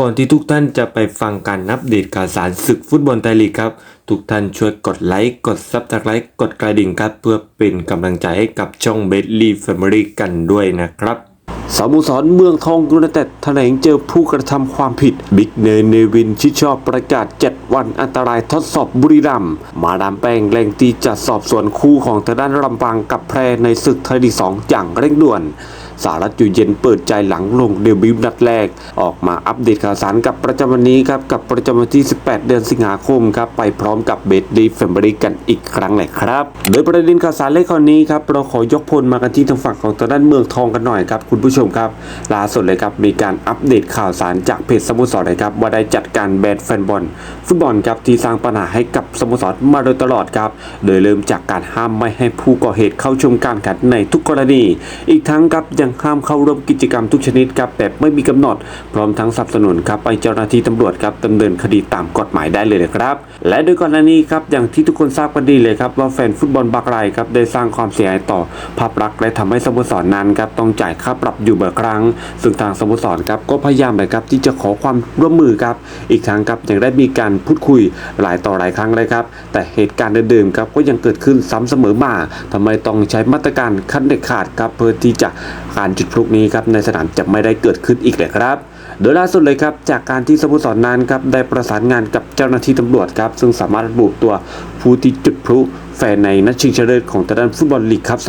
ก่อนที่ทุกท่านจะไปฟังการอัปเดตข่าวสารศึกฟุตบอลไทยลีกครับ ทุกท่านช่วยกดไลค์ กดซับสไครต์กดกระดิ่งครับ เพื่อเป็นกำลังใจให้กับช่องเบสลีแฟมิลี่กันด้วยนะครับสโมสรเมืองทองยูไนเต็ดแถลงเจอผู้กระทำความผิด บิ๊กเนยเนวินชิดชอบประกาศ 7 วันอันตรายทดสอบบุรีรัมมาดามแป้งแรงตีจัดสอบสวนคู่ของทางด้านลำปางกับแพรในศึกไทยลีกสองอย่างเร่งด่วน สารัตอยู่เย็นเปิดใจหลังลงเดบิวต์นัดแรก ออกมาอัปเดตข่าวสารกับประจำวันนี้ครับกับประจำวันที่ 18 เดือนสิงหาคมครับไปพร้อมกับเบสดีแฟมิลี่กันอีกครั้งแหละครับ โดยประเด็นข่าวสารเลขข้อนี้ครับเราขอยกพลมากันที่ทางฝั่งของทางด้านเมืองทองกันหน่อยครับคุณผู้ชมครับล่าสุดเลยครับมีการอัปเดตข่าวสารจากเพจสโมสรนะครับว่าได้จัดการแบนแฟนบอลฟุตบอลครับที่สร้างปัญหาให้กับสโมสรมาโดยตลอดครับ โดยเริ่มจากการห้ามไม่ให้ผู้ก่อเหตุเข้าชมการแข่งขันในทุกกรณี อีกทั้งครับยังห้ามเข้าร่วมกิจกรรมทุกชนิดครับแบบไม่มีกำหนด พร้อมทั้งสนับสนุนครับไปเจ้าหน้าที่ตำรวจครับดำเนินคดีตามกฎหมายได้เลยนะครับ และโดยก่อนหน้านี้ครับอย่างที่ทุกคนทราบกันดีเลยครับว่าแฟนฟุตบอลบางรายครับได้สร้างความเสียหายต่อภาพลักษณ์และทำให้สโมสรนั้นครับต้องจ่ายค่าปรับอยู่บ่อยครั้ง ซึ่งทางสโมสรครับก็พยายามเลยครับที่จะขอความร่วมมือครับอีกทั้งครับยังได้มีการพูดคุยหลายต่อหลายครั้งเลยครับแต่เหตุการณ์เดิมๆครับก็ยังเกิดขึ้นซ้ำเสมอมาทำไมต้องใช้มาตรการขั้นเด็ดขาดครับเพื่อที่จะการจุดพลุนี้ครับในสนามจะไม่ได้เกิดขึ้นอีกเลยครับ โดยล่าสุดเลยครับจากการที่สโมสรนั้นครับได้ประสานงานกับเจ้าหน้าที่ตำรวจครับซึ่งสามารถระบุตัวผู้ที่จุดพลุแฟนในนัดชิงชนะเลิศของทางด้านฟุตบอลลีกครับ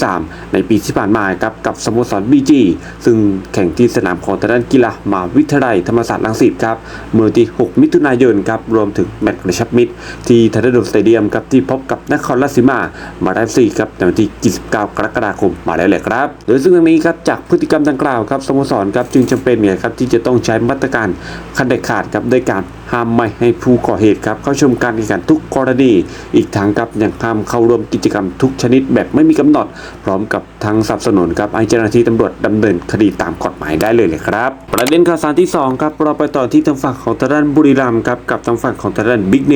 2023 ในปีที่ผ่านมาครับกับสโมสรบีจีซึ่งแข่งที่สนามของทางด้านกีฬามหาวิทยาลัยธรรมศาสตร์รังสิตครับเมื่อวันที่ 6 มิถุนายนครับรวมถึงแมตช์กระชับมิตร ที่ทันดอร์สเตเดียมครับที่พบกับนครราชสีมา มาได้สี่ครับในวันที่ 29 กรกฎาคมมาแล้วแหละครับ โดยซึ่งทางนี้ครับจากพฤติกรรมดังกล่าวครับสโมสรครับจึงจำเป็นเนี่ยครับที่จะต้องใช้มาตรการขั้นเด็ดขาดครับด้วยการห้ามไม่ให้ผู้ก่อเหตุครับเข้าชมการแข่งขันทุกกรณีอีกทั้งครับยังห้ามเข้าร่วมกิจกรรมทุกชนิดแบบไม่มีกำหนด พร้อมกับทางสนับสนุนครับให้เจ้าหน้าที่ตำรวจดำเนินคดีตามกฎหมายได้เลยเลยครับ ประเด็นข่าวสารที่สองครับเราไปต่อที่ทางฝั่งของทางด้านบุรีรัมย์ครับกับทางฝั่งของทางด้านบิ๊กเน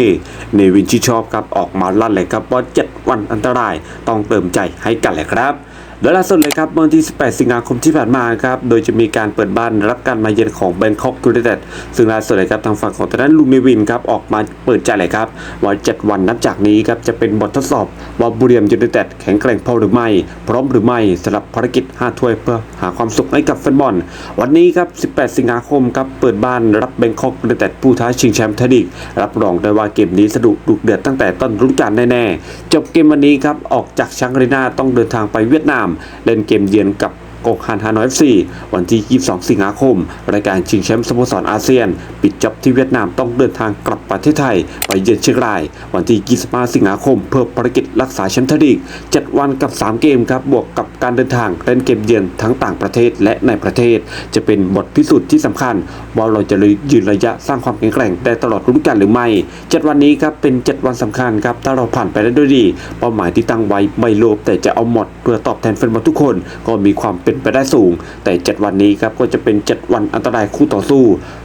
เนวินชิชอบครับออกมาลั่นเลยครับว่า7วันอันตรายต้องเติมใจให้กันเลยครับ โดยล่าสุดเลยครับเมื่อวันที่ 18 สิงหาคมที่ผ่านมาครับ โดยจะมีการเปิดบ้านรับการมาเยือนของแบงคอกยูไนเต็ดซึ่งล่าสุดเลยครับทางฝั่งของทางด้านลุงเนวินครับออกมาเปิดใจเลยครับว่า 7 วันนับจากนี้ครับจะเป็นบททดสอบว่าบุรีรัมยูไนเต็ดแข็งแกร่งพอหรือไม่ พร้อมหรือไม่สำหรับภารกิจ 5 ถ้วยเพื่อหาความสุขให้กับแฟนบอล วันนี้ครับ 18 สิงหาคมครับเปิดบ้านรับแบงคอกยูไนเต็ดผู้ท้าชิงแชมป์ไทยลีกรับรองได้ว่าเกมนี้สนุกดุเดือดตั้งแต่ต้นฤดูกาลแน่ๆจบเกมวันนี้ครับออกจากชังรีนาต้องเดินทางไปเวียดนามเล่นเกมเยือนกับ โกฮันฮานอยเอฟซีวันที่ 22 สิงหาคม รายการชิงแชมป์สโมสรอาเซียน ปิดจบที่เวียดนามต้องเดินทางกลับประเทศไทย ไปเยือนเชียงราย วันที่ 25 สิงหาคม เพื่อภารกิจรักษาแชมป์ทลีก 7 วันกับ 3 เกมครับบวกกับการเดินทางเล่นเกมเยือนทั้งต่างประเทศและในประเทศ จะเป็นบทพิสูจน์ที่สำคัญ ว่าเราจะยืนระยะสร้างความแข็งแกร่งได้ตลอดฤดูกาลหรือไม่ 7 วันนี้ครับเป็น 7 วันสำคัญครับถ้าเราผ่านไปได้ด้วยดี เป้าหมายที่ตั้งไว้ไม่โลภแต่จะเอาหมดเพื่อตอบแทนแฟนบอลทุกคนก็มีความเป็นไปได้สูง แต่ 7 วันนี้ครับก็จะเป็น 7 วันอันตรายคู่ต่อสู้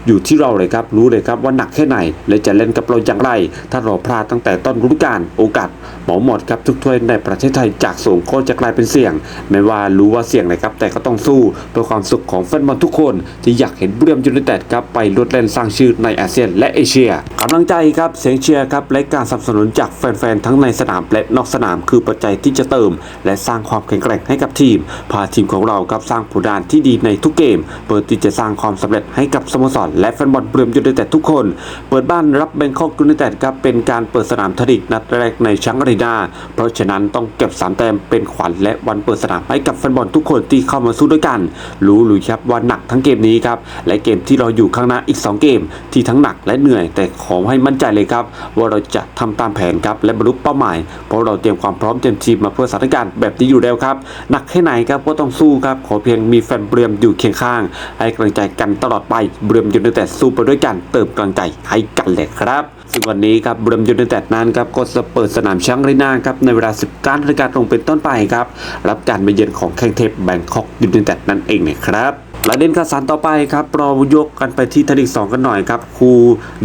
อยู่ที่เราเลยครับรู้เลยครับว่าหนักแค่ไหน และจะเล่นกับเราอย่างไร ถ้าเราพลาดตั้งแต่ต้นฤดูกาลโอกาสหมาหมดครับทุกถ้วยในประเทศไทยจากสูงก็จะกลายเป็นเสี่ยง ไม่ว่ารู้ว่าเสี่ยงเลยครับแต่ก็ต้องสู้เพื่อความสุขของแฟนบอลทุกคน ที่อยากเห็นบุรีรัมย์ยูไนเต็ดครับไปลดเล่นสร้างชื่อในอาเซียนและเอเชียกำลังใจครับเสียงเชียร์ครับและการสนับสนุนจากแฟนๆทั้งในสนามและนอกสนามคือปัจจัยที่จะเติม และสร้างความแข็งแกร่งให้กับทีม พาทีมของเราครับสร้างผลงานที่ดีในทุกเกม เปิดที่จะสร้างความสำเร็จให้กับสโมสรและแฟนบอลเบุรีรัมยูไนเต็ดทุกคน เปิดบ้านรับแบงคอกยูไนเต็ดครับเป็นการเปิดสนามทดิกนัดแรกในชังอารีนาเพราะฉะนั้นต้องเก็บสามแต้มเป็นขวัญและวันเปิดสนามให้กับแฟนบอลทุกคนที่เข้ามาสู้ด้วยกัน รู้หรือครับว่าหนักทั้งเกมนี้ครับและเกมที่เราอยู่ข้างหน้าอีก 2 เกม ที่ทั้งหนักและเหนื่อย แต่ขอให้มั่นใจเลยครับ ว่าเราจะทำตามแผนครับและบรรลุเป้าหมาย เพราะเราเตรียมความพร้อมเต็มทีมมาเพื่อสถานการณ์แบบนี้อยู่แล้วครับหนักแค่ไหนครับก็ต้องสู้ครับขอเพียงมีแฟนเบรียมอยู่เคียงข้าง ให้กำลังใจกันตลอดไปเบรียมยูไนเต็ดสู้ไปด้วยกันเติมกำลังใจให้กันเลยครับซึ่งวันนี้ครับเบรมยูไนเต็ดนั้นครับก็จะเปิดสนามช้างรีนาครับในเวลา 19นาฬิกาตรงเป็นต้นไปครับ รับการมาเยือนของแข้งเทพแบงคอกยูไนเต็ดนั่นเองนะครับประเด็นข่าวสารต่อไปครับเรายกกันไปที่ทลีกสองกันหน่อยครับครู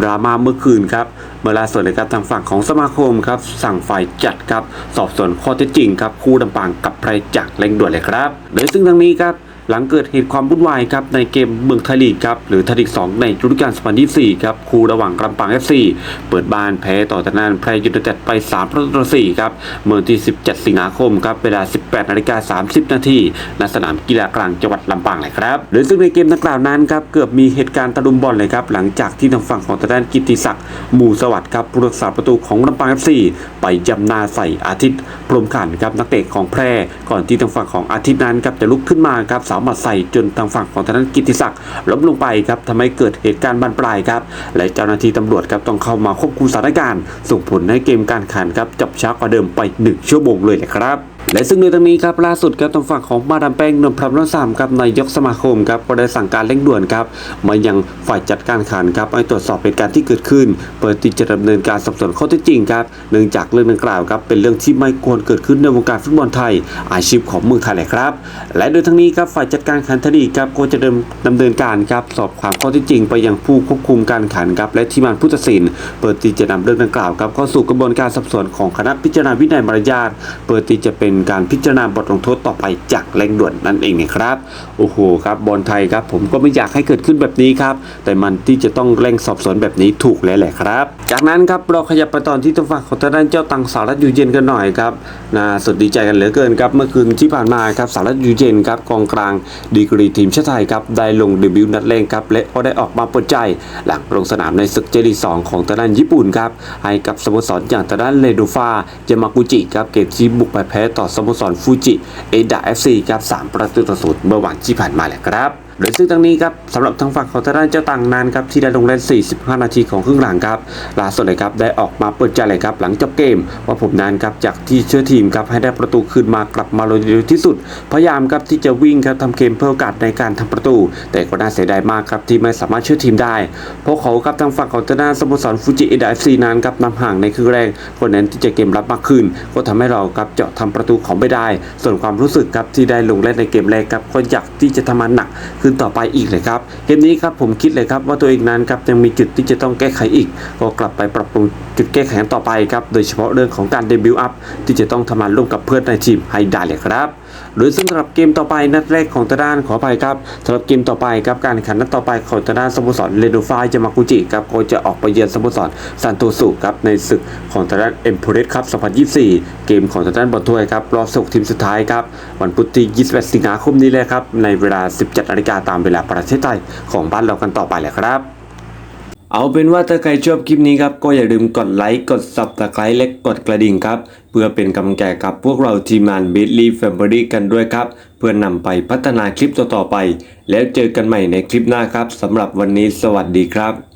ดราม่าเมื่อคืนครับ มื่อล่าสุดเลยครับทางฝั่งของสมาคมครับสั่งฝ่ายจัดครับสอบสวนข้อเท็จจริงครับคู่ลำปางกับไพรจักรเร่งด่วนเลยครับโดยซึ่งทางนี้ครับ หลังเกิดเหตุความวุ่นวายครับในเกมเมืองไทยลีกครับหรือไทยลีก 2 ในฤดูกาล2024 ครับคู่ระหว่างลำปาง FC เปิดบ้านแพ้ต่อตะนานแพรยูไนเต็ดไป 3 ประตูต่อ4ครับเมื่อวันที่ 17 สิงหาคมครับเวลา 18นาฬิกา30 นาทีณสนามกีฬากลางจังหวัดลำปางเลยครับหรือซึ่งในเกมดังกล่าวนั้นครับเกือบมีเหตุการณ์ตะลุมบอลเลยครับหลังจากที่ทางฝั่งของตะนานกิติศักดิ์หมู่สวัสดิ์ครับผู้รักษาประตูของลำปาง FC ไปจำนาใส่อาทิตย์พรมขันครับนักเตะของแพร่ก่อนที่ทางฝั่งของอาทิตย์นั้นครับจะลุกขึ้นมาครับาหมัดใส่จนทางฝั่งของทางด้านกิติศักดิ์ล้มลงไปครับทำให้เกิดเหตุการณ์บานปลายครับ และเจ้าหน้าที่ตำรวจครับต้องเข้ามาควบคุมสถานการณ์ ส่งผลให้เกมการแข่งครับจับช้ากว่าเดิมไป 1 ชั่วโมงเลยนะครับ และซึ่งในตรงนี้ครับล่าสุดครับทางฝั่งของมาดามแป้งนมพรรมรสามครับนายกสมาคมครับก็ได้สั่งการเร่งด่วนครับมายังฝ่ายจัดการขันครับให้ตรวจสอบเหตุการณ์ที่เกิดขึ้น เปิดที่จะดำเนินการสอบสวนข้อเท็จจริงครับเนื่องจากเรื่องดังกล่าวครับเป็นเรื่องที่ไม่ควรเกิดขึ้นในวงการฟุตบอลไทย อาชีพของเมืองไทยเลยครับ และโดยทั้งนี้ครับฝ่ายจัดการขันทดีครับก็จะดำเนินการครับสอบถามข้อเท็จจริง ไปยังผู้ควบคุมการขันครับและที่มานผู้ตัดสิน เปิดที่จะนำเรื่องดังกล่าวครับเข้าสู่กระบวนการสอบสวนของคณะพิจารณาวินัยมารยาทเปิดที่จะเป็นการพิจารณาบทลงโทษต่อไปจากเร่งด่วนนั่นเองนะครับโอ้โหครับบอลไทยครับผมก็ไม่อยากให้เกิดขึ้นแบบนี้ครับแต่มันที่จะต้องเร่งสอบสวนแบบนี้ถูกแล้วแหละครับ จากนั้นครับเราขยับไปตอนที่ทางฝั่งของทางด้านเจ้าตังสารัตอยู่เย็นกันหน่อยครับน่าสดดีใจกันเหลือเกินครับเมื่อคืนที่ผ่านมาครับสารัตอยู่เย็นครับกองกลางดีกรีทีมชาติไทยครับได้ลงเดบิวต์นัดแรกครับและก็ได้ออกมาเปิดใจ หลังลงสนามในศึกเจลีสองของทางด้านญี่ปุ่นครับให้กับสโมสรอย่างทางด้านเลโดฟายามากุจิครับเกมที่บุกไปแพ้ต่อสโมสรฟูจิเอดาเอฟซีครับสามประตูต่อศูนย์เมื่อวันที่ผ่านมาแหละครับ โดยซึ่งทั้งนี้ครับสำหรับทางฝั่งของทางด้านเจ้าต่างนานครับที่ได้ลงเล่น 45 นาทีของครึ่งหลังครับล่าสุดเลยครับได้ออกมาเปิดใจเลยครับหลังจบเกม ว่าผมนั้นครับจากที่ช่วยทีมครับให้ได้ประตูคืนมากลับมาโดยเร็วที่สุด พยายามครับที่จะวิ่งครับทำเกมเพื่อโอกาสในการทำประตู แต่ก็น่าเสียดายมากครับที่ไม่สามารถช่วยทีมได้ เพราะเขาครับทางฝั่งของทางด้านสโมสรฟูจิเอดาเอฟซีนั้นครับนำห่างในครึ่งแรกคนนั้นที่จะเกมรับมากขึ้น ก็ทำให้เราครับเจาะทำประตูของไม่ได้ ส่วนความรู้สึกครับที่ได้ลงเล่นในเกมแรกครับก็อยากที่จะทำมันหนักขึ้นต่อไปอีกเลยครับเกมนี้ครับผมคิดเลยครับว่าตัวเองนั้นครับยังมีจุดที่จะต้องแก้ไขอีก ก็กลับไปปรับปรุงจุดแก้ไขต่อไปครับโดยเฉพาะเรื่องของการเดบิวต์อัพที่จะต้องทำงานร่วมกับเพื่อนในทีมให้ได้เลยครับ หรือซึ่งสำหรับเกมต่อไปนัดแรกของตาด้านขออภัยครับสำหรับเกมต่อไปครับการแข่งขันนัดต่อไปของตาด้านสโมสรเรโดฟายจามากุจิครับก็จะออกไปเยือนสโมสรซันโตสุครับในศึกของตาด้านเอ็มโพเรสครับ2024 เกมของตาด้านบอลถ้วยครับรอบสุกทีมสุดท้ายครับวันพุธที่21สิงหาคมนี้เลยครับในเวลา 17นาฬิกาตามเวลาประเทศไทยของบ้านเรากันต่อไปเลยครับ เอาเป็นว่าถ้าใครชอบคลิปนี้ครับ ก็อย่าลืมกดไลค์ กด subscribe และกดกระดิ่งครับ เพื่อเป็นกำลังใจกับพวกเราทีมงาน b i t l y Family กันด้วยครับ เพื่อนนำไปพัฒนาคลิปต่อๆไป แล้วเจอกันใหม่ในคลิปหน้าครับสำหรับวันนี้สวัสดีครับ